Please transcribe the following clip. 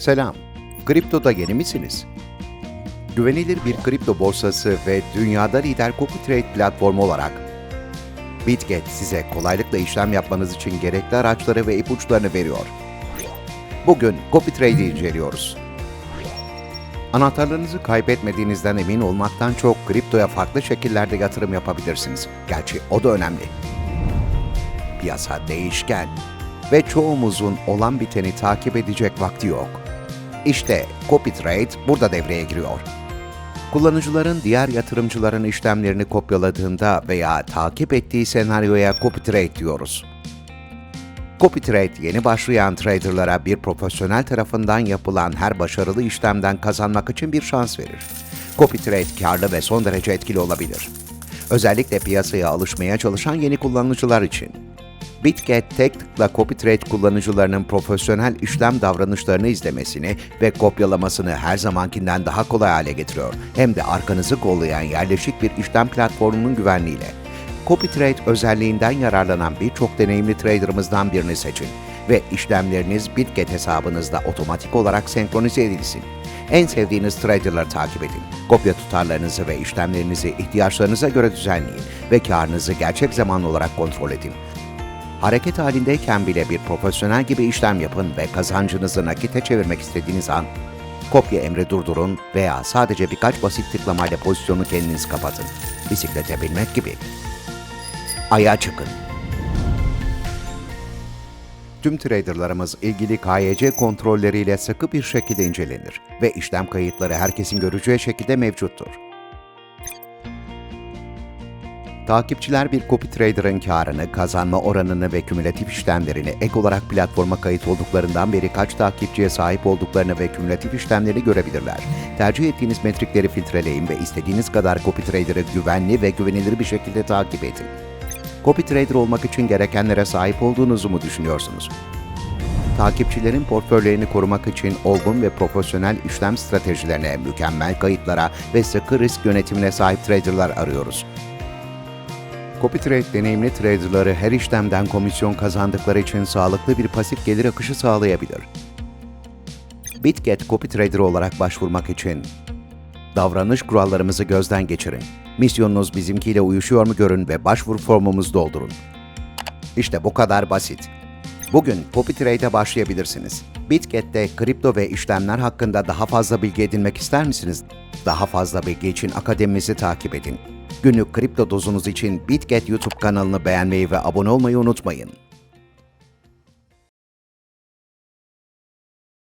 Selam. Kriptoda yeni misiniz? Güvenilir bir kripto borsası ve dünyada lider CopyTrade platformu olarak Bitget size kolaylıkla işlem yapmanız için gerekli araçları ve ipuçlarını veriyor. Bugün CopyTrade'i inceliyoruz. Anahtarlarınızı kaybetmediğinizden emin olmaktan çok kriptoya farklı şekillerde yatırım yapabilirsiniz. Gerçi o da önemli. Piyasa değişken ve çoğumuzun olan biteni takip edecek vakti yok. İşte CopyTrade burada devreye giriyor. Kullanıcıların diğer yatırımcıların işlemlerini kopyaladığında veya takip ettiği senaryoya CopyTrade diyoruz. CopyTrade yeni başlayan traderlara bir profesyonel tarafından yapılan her başarılı işlemden kazanmak için bir şans verir. CopyTrade karlı ve son derece etkili olabilir. Özellikle piyasaya alışmaya çalışan yeni kullanıcılar için. Bitget tek tıkla CopyTrade kullanıcılarının profesyonel işlem davranışlarını izlemesini ve kopyalamasını her zamankinden daha kolay hale getiriyor. Hem de arkanızı kollayan yerleşik bir işlem platformunun güvenliğiyle. CopyTrade özelliğinden yararlanan birçok deneyimli traderımızdan birini seçin ve işlemleriniz Bitget hesabınızda otomatik olarak senkronize edilsin. En sevdiğiniz traderları takip edin. Kopya tutarlarınızı ve işlemlerinizi ihtiyaçlarınıza göre düzenleyin ve karınızı gerçek zamanlı olarak kontrol edin. Hareket halindeyken bile bir profesyonel gibi işlem yapın ve kazancınızı nakite çevirmek istediğiniz an kopya emri durdurun veya sadece birkaç basit tıklamayla pozisyonu kendiniz kapatın. Bisiklete binmek gibi. Aya çıkın. Tüm traderlarımız ilgili KYC kontrolleriyle sıkı bir şekilde incelenir ve işlem kayıtları herkesin göreceği şekilde mevcuttur. Takipçiler bir copy trader'ın karını, kazanma oranını ve kümülatif işlemlerini ek olarak platforma kayıt olduklarından beri kaç takipçiye sahip olduklarını ve kümülatif işlemleri görebilirler. Tercih ettiğiniz metrikleri filtreleyin ve istediğiniz kadar copy trader'ı güvenli ve güvenilir bir şekilde takip edin. Copy trader olmak için gerekenlere sahip olduğunuzu mu düşünüyorsunuz? Takipçilerin portföylerini korumak için olgun ve profesyonel işlem stratejilerine, mükemmel kayıtlara ve sıkı risk yönetimine sahip traderlar arıyoruz. CopyTrade deneyimli traderları her işlemden komisyon kazandıkları için sağlıklı bir pasif gelir akışı sağlayabilir. Bitget CopyTrader olarak başvurmak için davranış kurallarımızı gözden geçirin. Misyonunuz bizimkiyle uyuşuyor mu görün ve başvuru formumuzu doldurun. İşte bu kadar basit. Bugün CopyTrade'e başlayabilirsiniz. Bitget'te kripto ve işlemler hakkında daha fazla bilgi edinmek ister misiniz? Daha fazla bilgi için akademimizi takip edin. Günlük kripto dozunuz için Bitget YouTube kanalını beğenmeyi ve abone olmayı unutmayın.